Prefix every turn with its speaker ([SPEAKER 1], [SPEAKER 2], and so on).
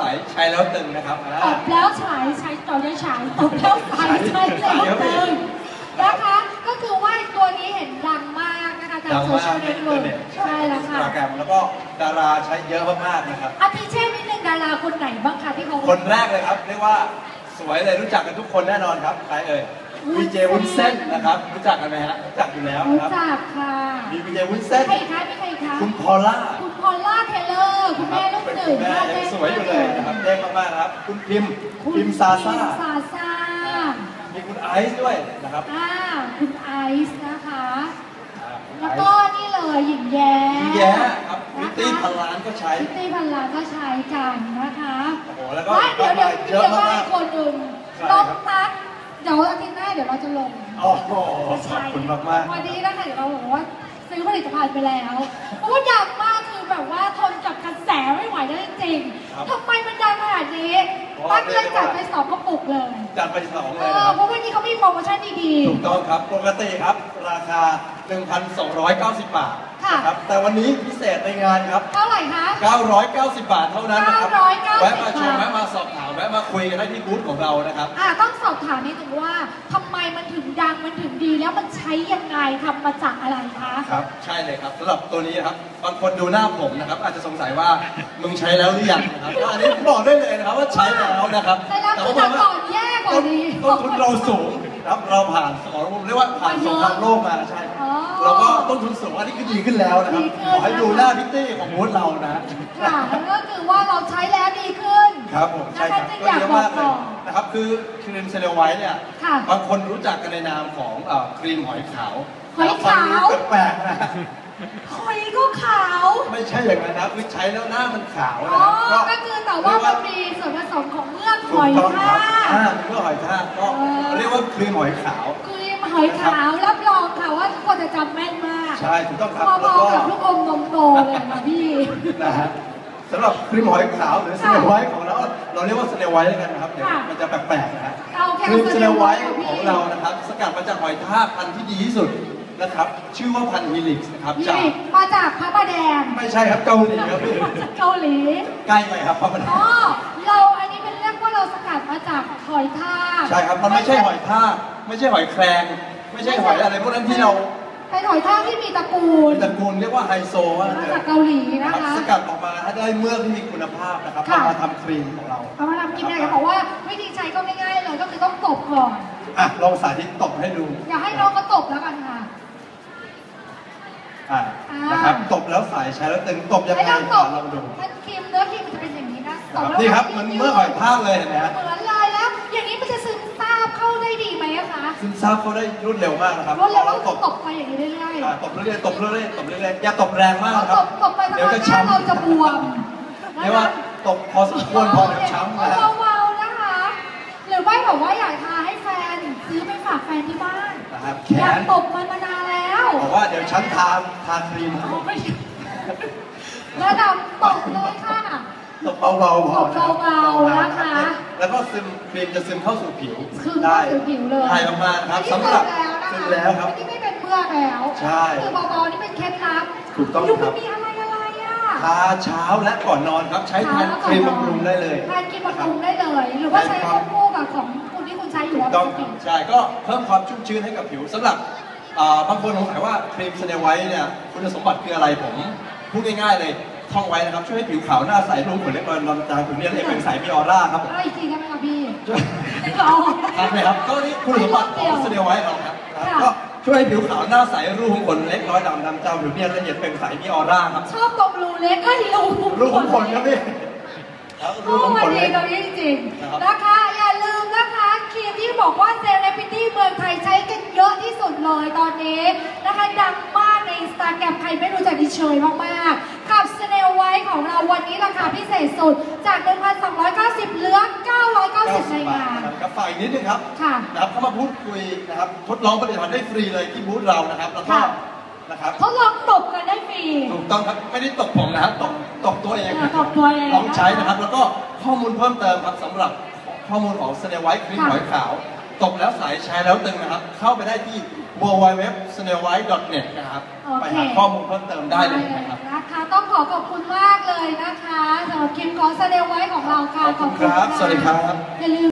[SPEAKER 1] สายใช้แล้วตึงนะครับอ่า
[SPEAKER 2] ตบแล้วฉายใช้ต่อได้ฉายตบแล้วฉายใช้แล้วตึงนะคะ ก็คือว่าตัวนี้เห็นดังมากนะคะตาม
[SPEAKER 1] ดัง
[SPEAKER 2] โซ
[SPEAKER 1] มาก
[SPEAKER 2] เชียล
[SPEAKER 1] ใน
[SPEAKER 2] เน็ต
[SPEAKER 1] อิน
[SPEAKER 2] เวิ
[SPEAKER 1] เทอร์
[SPEAKER 2] ร์
[SPEAKER 1] เน็ต
[SPEAKER 2] ใช่แล้ว
[SPEAKER 1] อินส
[SPEAKER 2] ค่ะ
[SPEAKER 1] ตาแกรมแล้วก็ดาราใช้เยอะมากๆนะครับ
[SPEAKER 2] อาทิเช่นนิดนึงดาราคนไหนบ้างคะที่เขา
[SPEAKER 1] คนแรกเลยครับเรียกว่าสวยเลยรู้จักกันทุกคนแน่นอนครับใครเอ่ยวีเจวุ้นเส้นนะครับ รู้จักกันไหมฮะรู้จักอยู่แล้ว
[SPEAKER 2] รู้
[SPEAKER 1] นะครับ
[SPEAKER 2] จักค่ะ
[SPEAKER 1] มีวีเจวุ้นเส้น
[SPEAKER 2] ใครอีกคะมีใครอีกคะ
[SPEAKER 1] คุณพอลล่า
[SPEAKER 2] คุณพอลล่าเทเลอร์คุณแม่ ลูก
[SPEAKER 1] เป็น
[SPEAKER 2] หนึ่
[SPEAKER 1] คุ
[SPEAKER 2] ง
[SPEAKER 1] ณแม่ยังสวยอยู่เลยนะครับเด้งมากๆนะครับ คุณพิมพ์
[SPEAKER 2] คุณ
[SPEAKER 1] พิมพ์ซาซ่า
[SPEAKER 2] พิมซาซ่า
[SPEAKER 1] มีคุณไอซ์ด้วยนะครับ
[SPEAKER 2] อ่าคุณไอซ์นะคะ
[SPEAKER 1] อ่าคุณไอ
[SPEAKER 2] แล้ว
[SPEAKER 1] ซ์
[SPEAKER 2] ก็นี่เลยหญิงแย้
[SPEAKER 1] หญิงแย้ครับวิตตี้พันล้านก็ใช้
[SPEAKER 2] พิตตี้พันล้านก็ใช้กันนะคะ
[SPEAKER 1] โอ้โหแล้วก็
[SPEAKER 2] ไม่เดี๋ยวเดี๋ยว
[SPEAKER 1] เย
[SPEAKER 2] เดี๋ย
[SPEAKER 1] อะ
[SPEAKER 2] วว่า
[SPEAKER 1] มา
[SPEAKER 2] อี
[SPEAKER 1] ก
[SPEAKER 2] กคนหนึ่ง
[SPEAKER 1] ใช่
[SPEAKER 2] น้อง
[SPEAKER 1] ครับ
[SPEAKER 2] ตั๊กเดี๋ยวอาทิตย์หน้าเดี๋ยวเราจะลง
[SPEAKER 1] ๆโอ้โหขอบคุณมากๆ
[SPEAKER 2] วันนี้นะคะเดี๋ยวเราบอกว่าซื้อผลิตภัณฑ์ไปแล้วเพราะว่าดังมากคือแบบว่าทนกับกระแสไม่ไหวแล้วจริง
[SPEAKER 1] ครับ
[SPEAKER 2] ๆทำไมมันดังขนาดนี้
[SPEAKER 1] เพราะ
[SPEAKER 2] ตั้
[SPEAKER 1] ว่าง
[SPEAKER 2] เลยจัดไปสองกระปุกเลย
[SPEAKER 1] จัดไปสอง
[SPEAKER 2] เอ
[SPEAKER 1] เลยนะ
[SPEAKER 2] อ
[SPEAKER 1] ครับ
[SPEAKER 2] เพราะวันนี้เขามีโปรโมชั่นดี
[SPEAKER 1] ถูกต้องครับ ปกติครับ ราคา 1,290 บาท
[SPEAKER 2] ค่ะ
[SPEAKER 1] นะครับแต่วันนี้พิเศษในงานครับ
[SPEAKER 2] ๆเท่าไหร่คะ
[SPEAKER 1] 990 บาทเท่านั้นนะครับ
[SPEAKER 2] 990
[SPEAKER 1] แวะมาชมแวะมาสอบถามแวะมาคุยกันได้ที่บูธของเรานะครับ
[SPEAKER 2] อ่าต้องสอบถามนิดนึงว่าทำไมมันถึงดังมันถึงดีแล้วมันใช้ยังไงทำมาจากอะไรคะ
[SPEAKER 1] ครับใช่เลยครับสำหรับตัวนี้นะครับบางคนดูหน้าผมนะครับอาจจะสงสัยว่ามึงใช้แล้วหรือยังนะครับก็อันนี้บอกได้เลยนะครับว่าใช้แล้วนะครับ
[SPEAKER 2] ใช้แล้ว
[SPEAKER 1] แต่
[SPEAKER 2] คือ
[SPEAKER 1] ว่า
[SPEAKER 2] ทำก่อนแย่กว่า
[SPEAKER 1] ต้น
[SPEAKER 2] นี้
[SPEAKER 1] ต้นทุนเราสูง ครับเราผ่านสมรภูมิเรียกว่าผ่านสงครามโลกมาใช่
[SPEAKER 2] อ๋อ
[SPEAKER 1] เราก็ต้นทุนสูงอันนี้คือดีขึ้นแล้วนะครับ
[SPEAKER 2] ดีขึ้น
[SPEAKER 1] ขอให้ดูหน้าพิตตี้ของบูธเรานะ
[SPEAKER 2] ค่ะแล้วก็คือว่าเราใช้แล้วดีขึ้น
[SPEAKER 1] ครับผมใช่ครับ
[SPEAKER 2] นะคะ
[SPEAKER 1] ก็
[SPEAKER 2] อยาก
[SPEAKER 1] เยอะ
[SPEAKER 2] บอ
[SPEAKER 1] มากกเล
[SPEAKER 2] ต่
[SPEAKER 1] ย
[SPEAKER 2] อ
[SPEAKER 1] นะครับคือครีมเซเลไวท์เนี่ย
[SPEAKER 2] ค่ะ
[SPEAKER 1] บางคนรู้จักกันในนามของเอ่อครีมหอยขาว
[SPEAKER 2] หอยขาว
[SPEAKER 1] ฟังดูแปลกๆนะ
[SPEAKER 2] หอยก็ขาว
[SPEAKER 1] ไม่ใช่อย่างนั้นนะครับคือใช้แล้วหน้ามันขาว
[SPEAKER 2] อ๋
[SPEAKER 1] นะ
[SPEAKER 2] อ
[SPEAKER 1] ครับ
[SPEAKER 2] ก็คือแต่ว่ามันมีส่วนผ สมของเมือกห
[SPEAKER 1] ถู
[SPEAKER 2] อกย
[SPEAKER 1] ต้องค
[SPEAKER 2] ทา
[SPEAKER 1] รับ
[SPEAKER 2] ก
[SPEAKER 1] อ่ามีเมื่อหอยทากก็
[SPEAKER 2] เออ
[SPEAKER 1] เรียกว่าครีมหอยขาว
[SPEAKER 2] ครีมหอยขาวรับรองค่ะว่าทุกคนจะจำแม่นมาก
[SPEAKER 1] ใช่ถูกต้องครับ
[SPEAKER 2] พ
[SPEAKER 1] แล้ว
[SPEAKER 2] อ
[SPEAKER 1] ก็
[SPEAKER 2] ๆกับลูกอมนมโตเลยค่ะพี่
[SPEAKER 1] นะฮะสำหรับครีมหอยขาวหรือสเนลไวท์ของเรา เราเรียกว่าสเนลไวท์แล้วกันนะครับเดี๋ยว
[SPEAKER 2] ค่ะ
[SPEAKER 1] มันจะแปลกๆนะฮะ
[SPEAKER 2] เอาแค่
[SPEAKER 1] ครีมสเนลไวท์
[SPEAKER 2] Snail White
[SPEAKER 1] ของเรานะครับ สกัดมาจากหอยทากพันธุ์ที่ดีที่สุดนะครับ ชื่อว่าพันธุ์ฮิลิกส์นะครับจาก
[SPEAKER 2] นี่มาจากพระประแดง
[SPEAKER 1] ไม่ใช่ครับเกาหลีครับพี่
[SPEAKER 2] จากเกาหลี
[SPEAKER 1] ใกล้ไปครับเพราะมัน
[SPEAKER 2] อ๋อเราอั
[SPEAKER 1] ใช่ครับมันไม่ใช่หอยทากไม่ใช่หอยแครงไม่ใช่หอยอะไรพวกนั้นที่เรา
[SPEAKER 2] เป็นหอยทากที่มีตระกูล
[SPEAKER 1] ตระกูลเรียกว่าไฮโซว่า
[SPEAKER 2] มา
[SPEAKER 1] เถ
[SPEAKER 2] จาก
[SPEAKER 1] อะ
[SPEAKER 2] เกาหลี
[SPEAKER 1] นะ
[SPEAKER 2] นะครับคะ
[SPEAKER 1] สกัดออกมาให้ได้เมือกที่มีคุณภาพนะครับ
[SPEAKER 2] ค่ะ
[SPEAKER 1] เอามาทำครีมของเรา
[SPEAKER 2] เอามาทำกินได้เขาบอกว่าวิธีใช้ก็ง่ายๆเลยก็คือต้องตบก่อน
[SPEAKER 1] อะลองสาธิตตบให้ดู
[SPEAKER 2] อย่าให้น้องเขาตบแล้วกันค่ะ
[SPEAKER 1] อะ
[SPEAKER 2] อ่าน
[SPEAKER 1] นะครับตบแล้วสายใช้แล้วตึงตบยัง
[SPEAKER 2] ให้
[SPEAKER 1] ไง
[SPEAKER 2] น้องตบ
[SPEAKER 1] ลองดู
[SPEAKER 2] มันครีมเนื้อครีมมันจะเป็นอย่างนี้นะตบ
[SPEAKER 1] ครับ
[SPEAKER 2] แล้ว
[SPEAKER 1] นี่ครับมันเมื่อกหอยทากเลยเห็นไหมฮะ ซึมซาบเขาได้รวดเร็วมากนะครับ
[SPEAKER 2] รวดเร็ว
[SPEAKER 1] เรา
[SPEAKER 2] ก็
[SPEAKER 1] ตบ
[SPEAKER 2] ตบไปอย่างนี้เรื่อยๆ
[SPEAKER 1] อะตบเรื่อยๆตบเรื่อยๆตบเรื่อยๆอย่าตบแรงมากนะค
[SPEAKER 2] ต
[SPEAKER 1] รับ บ
[SPEAKER 2] ตบไปสัก
[SPEAKER 1] เดี๋ยว
[SPEAKER 2] พัก
[SPEAKER 1] จะ
[SPEAKER 2] หน้า
[SPEAKER 1] ช้ำ
[SPEAKER 2] เราจะบวม
[SPEAKER 1] เรียกว่าตบพอสมควรพอเดี๋ยวช้ำนะฮะ
[SPEAKER 2] เบาๆนะคะ หรือไม่บอกว่าอยากทาให้แฟนซื้อไปฝากแฟนที่บ้าน
[SPEAKER 1] นะครับแข
[SPEAKER 2] อยาก
[SPEAKER 1] น
[SPEAKER 2] ตบมันมานานแล้ว
[SPEAKER 1] บอกว่าเดี๋ยวฉันทาทาครีมให้
[SPEAKER 2] ระดับตบเลยค่ะ
[SPEAKER 1] ตบเบาๆพอนะ
[SPEAKER 2] ตบเบาๆนะคะ
[SPEAKER 1] แล้วก็ซึมครีมจะซึมเข้าสู่ผิว
[SPEAKER 2] คือ
[SPEAKER 1] ได้
[SPEAKER 2] เข้าสู่ผิวเลย
[SPEAKER 1] ถ่ายออกมานะครับสำหรับซึมแล้วครับ
[SPEAKER 2] นี่ไม่เป็นเมือกแล้ว
[SPEAKER 1] ใช่
[SPEAKER 2] คือเบาๆนี่เป็นเคล็ดลับ
[SPEAKER 1] ถูกต้อง
[SPEAKER 2] ดู
[SPEAKER 1] ครั
[SPEAKER 2] มัน
[SPEAKER 1] บ
[SPEAKER 2] มีอะไรอะไรอะ
[SPEAKER 1] ทาเช้าและก่อนนอนครับใช้แทนครีมบำรุงได้เลย
[SPEAKER 2] ทานกินบำรุงได้เลย หรือว่าใช้ควบคู่กับของคุณที่คุณใช้อยู่
[SPEAKER 1] ถู
[SPEAKER 2] แล้
[SPEAKER 1] ก
[SPEAKER 2] ว
[SPEAKER 1] ต้อง
[SPEAKER 2] ปกติ
[SPEAKER 1] ใช่ก็เพิ่มความชุ่มชื้นให้กับผิวสำหรับอ่าบางคนสงสัยว่าครีมสเนลไวท์เนี่ยคุณสมบัติคืออะไรผมพูดง่ายๆเลย ท่องไว้นะครับ ช่วยให้ผิวขาวหน้าใสรูขุมขนเล็กรอยลำจางผิวเนียนเรียบเป็นใสมีออร่าครับผม
[SPEAKER 2] อะไรอีกทีได้ไหมคะพี่
[SPEAKER 1] ช่วย
[SPEAKER 2] ลอง
[SPEAKER 1] ทานไหมครับก็นี่คุณสมบัติของสเนลไวท์เราครับ
[SPEAKER 2] ค่ะ
[SPEAKER 1] ก็ช่วยให้ผิวขาวหน้าใสรูขุมขนเล็กน้อยดำดำจางผิวเนียนละเอียดเป็นใสมีออร่าครับ
[SPEAKER 2] ชอบตรงรูเล็กก็รู
[SPEAKER 1] รูขุมขนครับพี่ครับรู
[SPEAKER 2] รู
[SPEAKER 1] ขุม
[SPEAKER 2] มั
[SPEAKER 1] ข
[SPEAKER 2] น
[SPEAKER 1] น
[SPEAKER 2] ดี
[SPEAKER 1] เล็ก
[SPEAKER 2] ตรงนี้จริง
[SPEAKER 1] นะครับ
[SPEAKER 2] ๆนะคะอย่าลืมนะคะครีมที่บอกว่าเซเลบริตี้เมืองไทยใช้กันเยอะที่สุดเลยตอนนี้นะคะดังมากในอินสตาแกรมใครไม่รู้จักดิเชยมากๆ กับสเนลไวท์ของเราวันนี้ราคาพิเศษสุด จาก 1,290 เหลือ 990 ในงาน
[SPEAKER 1] ครับฝากอีกนิดนึงครับ
[SPEAKER 2] ค่ะ
[SPEAKER 1] นะครับเข้ามาพูดคุยนะครับทดลองผลิตภัณฑ์ได้ฟรีเลยที่บูธเรานะครับแล้วก็
[SPEAKER 2] ค่ะ
[SPEAKER 1] นะครับ
[SPEAKER 2] ทดลองตบกันได้ฟรี
[SPEAKER 1] ถูกต้องครับไม่ได้ตกผมนะครับตกตกตัวเอง
[SPEAKER 2] เออตบตัวเอง
[SPEAKER 1] ลองใช้นะครับ แล้วก็ข้อมูลเพิ่มเติมครับสำหรับข้อมูลของสเนไวท์ครีม
[SPEAKER 2] ค่ะ
[SPEAKER 1] หอยขาว ตบแล้วใสแชร์แล้วตึงนะครับ เข้าไปได้ที่ www.snailwhite.net นะครับ
[SPEAKER 2] โอเค
[SPEAKER 1] ไปหาข้อมูลเพิ่มเติมได้เลยนะครับ
[SPEAKER 2] นะคะต้องขอขอบคุณมากเลยนะคะสำหรับคลิปของสเนลไว้ของเราค่ะ
[SPEAKER 1] ขอบคุณครับะสวัสดีครับ
[SPEAKER 2] อย่าลืม